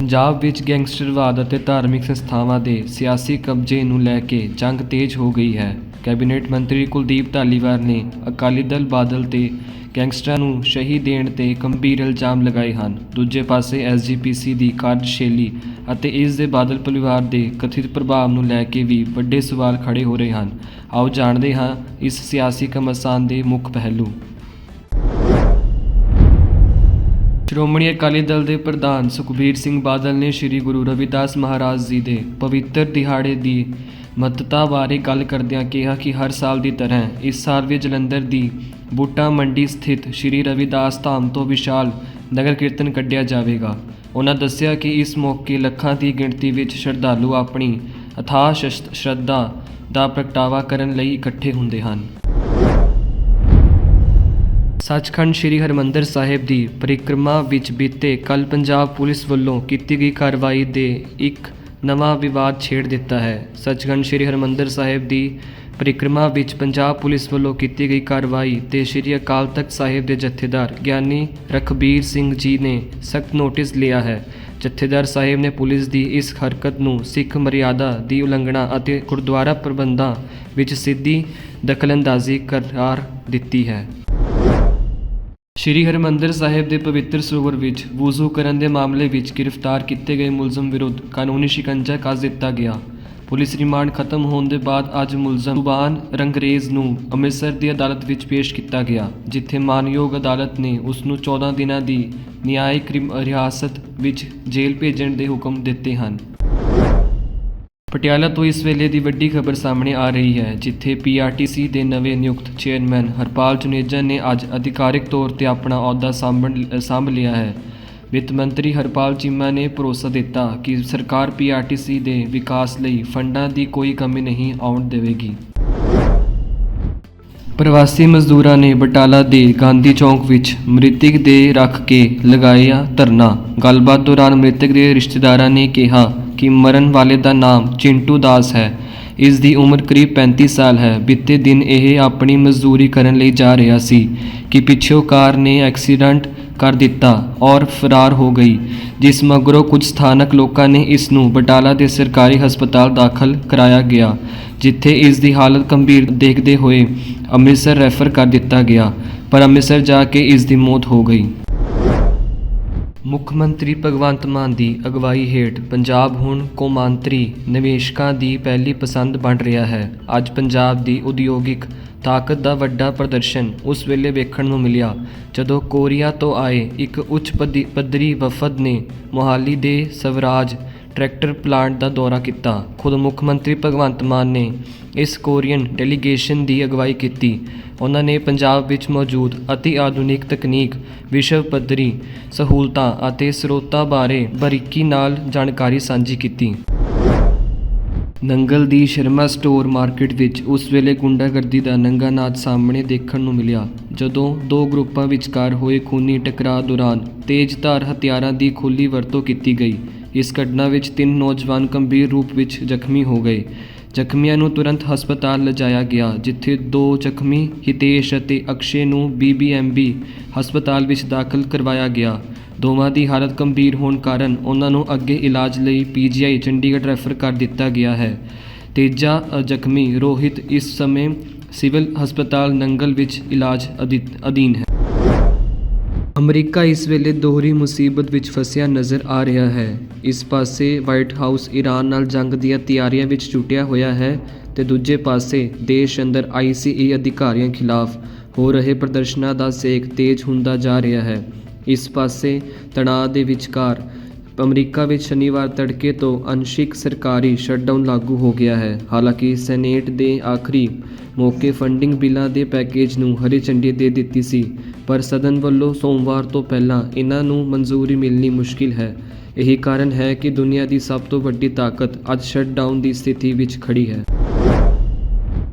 ਪੰਜਾਬ ਵਿੱਚ ਗੈਂਗਸਟਰਵਾਦ ਅਤੇ ਧਾਰਮਿਕ ਸੰਸਥਾਵਾਂ ਦੇ ਸਿਆਸੀ ਕਬਜ਼ੇ ਨੂੰ ਲੈ ਕੇ ਜੰਗ ਤੇਜ਼ ਹੋ ਗਈ ਹੈ। ਕੈਬਨਿਟ ਮੰਤਰੀ ਕੁਲਦੀਪ ਧਾਲੀਵਾਲ ਨੇ ਅਕਾਲੀ ਦਲ ਬਾਦਲ ਤੇ ਗੈਂਗਸਟਰਾਂ ਨੂੰ ਸ਼ਹੀ ਦੇਣ ਤੇ ਗੰਭੀਰ ਇਲਜ਼ਾਮ ਲਗਾਏ ਹਨ। ਦੂਜੇ ਪਾਸੇ ਐਸਜੀਪੀਸੀ ਦੀ ਕਾਰਜਸ਼ੈਲੀ ਅਤੇ ਇਸ ਦੇ ਬਾਦਲ ਪਰਿਵਾਰ ਦੇ ਕਥਿਤ ਪ੍ਰਭਾਵ ਨੂੰ ਲੈ ਕੇ ਵੀ ਵੱਡੇ ਸਵਾਲ ਖੜੇ ਹੋ ਰਹੇ ਹਨ। ਆਓ ਜਾਣਦੇ ਹਾਂ ਇਸ ਸਿਆਸੀ ਕਮਸਾਨ ਦੇ ਮੁੱਖ ਪਹਿਲੂ। ਸ਼੍ਰੋਮਣੀ ਅਕਾਲੀ ਦਲ ਦੇ ਪ੍ਰਧਾਨ ਸੁਖਬੀਰ ਸਿੰਘ ਬਾਦਲ ਨੇ ਸ੍ਰੀ ਗੁਰੂ ਰਵਿਦਾਸ ਮਹਾਰਾਜ ਜੀ ਦੇ ਪਵਿੱਤਰ ਦਿਹਾੜੇ ਦੀ ਮਹੱਤਤਾ ਬਾਰੇ ਗੱਲ ਕਰਦਿਆਂ ਕਿਹਾ ਕਿ ਹਰ ਸਾਲ ਦੀ ਤਰ੍ਹਾਂ ਇਸ ਸਾਲ ਵੀ ਜਲੰਧਰ ਦੀ ਬੂਟਾ ਮੰਡੀ ਸਥਿਤ ਸ੍ਰੀ ਰਵਿਦਾਸ ਧਾਮ ਤੋਂ ਵਿਸ਼ਾਲ ਨਗਰ ਕੀਰਤਨ ਕੱਢਿਆ ਜਾਵੇਗਾ। ਉਹਨਾਂ ਦੱਸਿਆ ਕਿ ਇਸ ਮੌਕੇ ਲੱਖਾਂ ਦੀ ਗਿਣਤੀ ਵਿੱਚ ਸ਼ਰਧਾਲੂ ਆਪਣੀ ਅਥਾਹ ਸ਼ਸਤ- ਸ਼ਰਧਾ ਦਾ ਪ੍ਰਗਟਾਵਾ ਕਰਨ ਲਈ ਇਕੱਠੇ ਹੁੰਦੇ ਹਨ। ਸੱਚਖੰਡ ਸ੍ਰੀ ਹਰਿਮੰਦਰ ਸਾਹਿਬ ਦੀ ਪਰਿਕਰਮਾ ਵਿੱਚ ਬੀਤੇ ਕੱਲ ਪੰਜਾਬ ਪੁਲਿਸ ਵੱਲੋਂ ਕੀਤੀ ਗਈ ਕਾਰਵਾਈ ਦੇ ਇੱਕ ਨਵਾਂ ਵਿਵਾਦ ਛੇੜ ਦਿੱਤਾ ਹੈ। ਸੱਚਖੰਡ ਸ੍ਰੀ ਹਰਿਮੰਦਰ ਸਾਹਿਬ ਦੀ ਪਰਿਕਰਮਾ ਵਿੱਚ ਪੰਜਾਬ ਪੁਲਿਸ ਵੱਲੋਂ ਕੀਤੀ ਗਈ ਕਾਰਵਾਈ ਤੇ ਸ੍ਰੀ ਅਕਾਲ ਤਖਤ ਸਾਹਿਬ ਦੇ ਜਥੇਦਾਰ ਗਿਆਨੀ ਰਖਬੀਰ ਸਿੰਘ ਜੀ ਨੇ ਸਖਤ ਨੋਟਿਸ ਲਿਆ ਹੈ। ਜਥੇਦਾਰ ਸਾਹਿਬ ਨੇ ਪੁਲਿਸ ਦੀ ਇਸ ਹਰਕਤ ਨੂੰ ਸਿੱਖ ਮਰਿਆਦਾ ਦੀ ਉਲੰਘਣਾ ਅਤੇ ਗੁਰਦੁਆਰਾ ਪ੍ਰਬੰਧਾਂ ਵਿੱਚ ਸਿੱਧੀ ਦਖਲਅੰਦਾਜ਼ੀ ਕਰਾਰ ਦਿੱਤੀ ਹੈ। ਸ਼੍ਰੀ ਹਰਿਮੰਦਰ ਸਾਹਿਬ ਦੇ ਪਵਿੱਤਰ ਸਰੋਵਰ ਵਿੱਚ ਵੂਜ਼ੂ ਕਰਨ ਦੇ ਮਾਮਲੇ ਵਿੱਚ ਗ੍ਰਿਫਤਾਰ ਕੀਤੇ ਗਏ ਮੁਲਜ਼ਮ ਵਿਰੁੱਧ ਕਾਨੂੰਨੀ ਸ਼ਿਕੰਜਾ ਕੱਸ ਦਿੱਤਾ ਗਿਆ। ਪੁਲਿਸ ਰਿਮਾਂਡ ਖਤਮ ਹੋਣ ਦੇ ਬਾਅਦ ਅੱਜ ਮੁਲਜ਼ਮ ਸੁਬਾਨ ਰੰਗਰੇਜ਼ ਨੂੰ ਅੰਮ੍ਰਿਤਸਰ ਦੀ ਅਦਾਲਤ ਵਿੱਚ ਪੇਸ਼ ਕੀਤਾ ਗਿਆ, ਜਿੱਥੇ ਮਾਨਯੋਗ ਅਦਾਲਤ ਨੇ ਉਸ ਨੂੰ 14 ਦਿਨਾਂ ਦੀ ਨਿਆਇਕ ਰਿਮ- ਰਿਹਾਸਤ ਵਿੱਚ ਜੇਲ੍ਹ ਭੇਜਣ ਦੇ ਹੁਕਮ ਦਿੱਤੇ ਹਨ। ਪਟਿਆਲਾ ਤੋਂ ਇਸ ਵੇਲੇ ਦੀ ਵੱਡੀ ਖਬਰ ਸਾਹਮਣੇ ਆ ਰਹੀ ਹੈ, ਜਿੱਥੇ ਪੀਆਰਟੀਸੀ ਦੇ ਨਵੇਂ ਨਿਯੁਕਤ ਚੇਅਰਮੈਨ ਹਰਪਾਲ ਚੁਨੇਜਾ ਨੇ ਅੱਜ ਅਧਿਕਾਰਿਕ ਤੌਰ ਤੇ ਆਪਣਾ ਅਹੁਦਾ ਸਾਂਭਣ, ਸਾਂਭ ਲਿਆ ਹੈ। ਵਿੱਤ ਮੰਤਰੀ ਹਰਪਾਲ ਚੀਮਾ ਨੇ ਭਰੋਸਾ ਦਿੱਤਾ ਕਿ ਸਰਕਾਰ ਪੀਆਰਟੀਸੀ ਦੇ ਵਿਕਾਸ ਲਈ ਫੰਡਾਂ ਦੀ ਕੋਈ ਕਮੀ ਨਹੀਂ ਆਉਣ ਦੇਵੇਗੀ। ਪ੍ਰਵਾਸੀ ਮਜ਼ਦੂਰਾਂ ਨੇ ਬਟਾਲਾ ਦੇ ਗਾਂਧੀ ਚੌਂਕ ਵਿੱਚ ਮ੍ਰਿਤਕ ਦੇ ਰੱਖ ਕੇ ਲਗਾਇਆ ਧਰਨਾ। ਗੱਲਬਾਤ ਦੌਰਾਨ ਮ੍ਰਿਤਕ ਦੇ ਰਿਸ਼ਤੇਦਾਰਾਂ ਨੇ ਕਿਹਾ ਕਿ ਮਰਨ ਵਾਲੇ ਦਾ ਨਾਮ ਚਿੰਟੂ ਦਾਸ ਹੈ। ਇਸ ਦੀ ਉਮਰ ਕਰੀਬ 35 ਸਾਲ ਹੈ। ਬੀਤੇ ਦਿਨ ਇਹ ਆਪਣੀ ਮਜ਼ਦੂਰੀ ਕਰਨ ਲਈ ਜਾ ਰਿਹਾ ਸੀ ਕਿ ਪਿੱਛੋਂ ਕਾਰ ਨੇ ਐਕਸੀਡੈਂਟ ਕਰ ਦਿੱਤਾ ਔਰ ਫਰਾਰ ਹੋ ਗਈ, ਜਿਸ ਮਗਰੋਂ ਕੁਝ ਸਥਾਨਕ ਲੋਕਾਂ ਨੇ ਇਸ ਨੂੰ ਬਟਾਲਾ ਦੇ ਸਰਕਾਰੀ ਹਸਪਤਾਲ ਦਾਖਲ ਕਰਾਇਆ ਗਿਆ, ਜਿੱਥੇ ਇਸ ਦੀ ਹਾਲਤ ਗੰਭੀਰ ਦੇਖਦੇ ਹੋਏ ਅੰਮ੍ਰਿਤਸਰ ਰੈਫਰ ਕਰ ਦਿੱਤਾ ਗਿਆ, ਪਰ ਅੰਮ੍ਰਿਤਸਰ ਜਾ ਕੇ ਇਸ ਦੀ ਮੌਤ ਹੋ ਗਈ। ਮੁੱਖ ਮੰਤਰੀ ਭਗਵੰਤ ਮਾਨ ਦੀ ਅਗਵਾਈ ਹੇਠ ਪੰਜਾਬ ਹੁਣ ਕੌਮਾਂਤਰੀ ਨਿਵੇਸ਼ਕਾਂ ਦੀ ਪਹਿਲੀ ਪਸੰਦ ਬਣ ਰਿਹਾ ਹੈ। ਅੱਜ ਪੰਜਾਬ ਦੀ ਉਦਯੋਗਿਕ ਤਾਕਤ ਦਾ ਵੱਡਾ ਪ੍ਰਦਰਸ਼ਨ ਉਸ ਵੇਲੇ ਵੇਖਣ ਨੂੰ ਮਿਲਿਆ, ਜਦੋਂ ਕੋਰੀਆ ਤੋਂ ਆਏ ਇੱਕ ਉੱਚ ਪੱਧੀ- ਪੱਧਰੀ ਵਫਦ ਨੇ ਮੋਹਾਲੀ ਦੇ ਸਵਰਾਜ ਟਰੈਕਟਰ ਪਲਾਂਟ ਦਾ ਦੌਰਾ ਕੀਤਾ। ਖੁਦ ਮੁੱਖ ਮੰਤਰੀ ਭਗਵੰਤ ਮਾਨ ਨੇ ਇਸ ਕੋਰੀਅਨ ਡੈਲੀਗੇਸ਼ਨ ਦੀ ਅਗਵਾਈ ਕੀਤੀ। ਉਹਨਾਂ ਨੇ ਪੰਜਾਬ ਵਿੱਚ ਮੌਜੂਦ ਅਤੀ ਆਧੁਨਿਕ ਤਕਨੀਕ, ਵਿਸ਼ਵ ਪੱਧਰੀ ਸਹੂਲਤਾਂ ਅਤੇ ਸਰੋਤਾਂ ਬਾਰੇ ਬਰੀਕੀ ਨਾਲ ਜਾਣਕਾਰੀ ਸਾਂਝੀ ਕੀਤੀ। ਨੰਗਲ ਦੀ ਸ਼ਰਮਾ ਸਟੋਰ ਮਾਰਕੀਟ ਵਿੱਚ ਉਸ ਵੇਲੇ ਗੁੰਡਾਗਰਦੀ ਦਾ ਨੰਗਾ ਨਾਚ ਸਾਹਮਣੇ ਦੇਖਣ ਨੂੰ ਮਿਲਿਆ, ਜਦੋਂ ਦੋ ਗਰੁੱਪਾਂ ਵਿਚਕਾਰ ਹੋਏ ਖੂਨੀ ਟਕਰਾਅ ਦੌਰਾਨ ਤੇਜ਼ਧਾਰ ਹਥਿਆਰਾਂ ਦੀ ਖੁੱਲੀ ਵਰਤੋਂ ਕੀਤੀ ਗਈ। ਇਸ ਘਟਨਾ ਵਿੱਚ ਤਿੰਨ ਨੌਜਵਾਨ ਗੰਭੀਰ ਰੂਪ ਵਿੱਚ ਜ਼ਖਮੀ ਹੋ ਗਏ। ਜ਼ਖਮੀਆਂ ਨੂੰ ਤੁਰੰਤ ਹਸਪਤਾਲ ਲਿਜਾਇਆ ਗਿਆ, ਜਿੱਥੇ ਦੋ ਜ਼ਖਮੀ ਹਿਤੇਸ਼ ਅਤੇ ਅਕਸ਼ੇ ਨੂੰ ਬੀਬੀਐਮਬੀ ਹਸਪਤਾਲ ਵਿੱਚ ਦਾਖਲ ਕਰਵਾਇਆ ਗਿਆ। ਦੋਵਾਂ ਦੀ ਹਾਲਤ ਗੰਭੀਰ ਹੋਣ ਕਾਰਨ ਉਹਨਾਂ ਨੂੰ ਅੱਗੇ ਇਲਾਜ ਲਈ ਪੀਜੀਆਈ ਚੰਡੀਗੜ੍ਹ ਰੈਫਰ ਕਰ ਦਿੱਤਾ ਗਿਆ ਹੈ। ਤੇਜਾ ਜ਼ਖਮੀ ਰੋਹਿਤ ਇਸ ਸਮੇਂ ਸਿਵਲ ਹਸਪਤਾਲ ਨੰਗਲ ਵਿੱਚ ਇਲਾਜ ਅਧੀ- ਅਧੀਨ ਹੈ। ਅਮਰੀਕਾ ਇਸ ਵੇਲੇ ਦੋਹਰੀ ਮੁਸੀਬਤ ਵਿੱਚ ਫਸਿਆ ਨਜ਼ਰ ਆ ਰਿਹਾ ਹੈ। ਇਸ ਪਾਸੇ ਵਾਈਟ ਹਾਊਸ ਈਰਾਨ ਨਾਲ ਜੰਗ ਦੀਆਂ ਤਿਆਰੀਆਂ ਵਿੱਚ ਜੁਟਿਆ ਹੋਇਆ ਹੈ ਤੇ ਦੂਜੇ ਪਾਸੇ ਦੇਸ਼ ਅੰਦਰ ਆਈਸੀਈ ਅਧਿਕਾਰੀਆਂ ਖਿਲਾਫ ਹੋ ਰਹੇ ਪ੍ਰਦਰਸ਼ਨਾਂ ਦਾ ਸੇਕ ਤੇਜ਼ ਹੁੰਦਾ ਜਾ ਰਿਹਾ ਹੈ। ਇਸ ਪਾਸੇ ਤਣਾਅ ਦੇ ਵਿਚਕਾਰ ਅਮਰੀਕਾ ਵਿੱਚ ਸ਼ਨੀਵਾਰ ਤੜਕੇ ਤੋਂ ਅੰਸ਼ਿਕ ਸਰਕਾਰੀ ਸ਼ਟਡਾਊਨ ਲਾਗੂ ਹੋ ਗਿਆ ਹੈ। ਹਾਲਾਂਕਿ ਸੈਨੇਟ ਦੇ ਆਖਰੀ ਮੌਕੇ ਫੰਡਿੰਗ ਬਿੱਲਾਂ ਦੇ ਪੈਕੇਜ ਨੂੰ ਹਰੀ ਝੰਡੀ ਦੇ ਦਿੱਤੀ ਸੀ। ਪਰ ਸਦਨ ਵੱਲੋਂ ਸੋਮਵਾਰ ਤੋਂ ਪਹਿਲਾਂ ਇਹਨਾਂ ਨੂੰ ਮਨਜ਼ੂਰੀ ਮਿਲਣੀ ਮੁਸ਼ਕਿਲ ਹੈ। ਇਹੀ ਕਾਰਨ ਹੈ ਕਿ ਦੁਨੀਆ ਦੀ ਸਭ ਤੋਂ ਵੱਡੀ ਤਾਕਤ ਅੱਜ ਸ਼ਟਡਾਊਨ ਦੀ ਸਥਿਤੀ ਵਿੱਚ ਖੜੀ ਹੈ।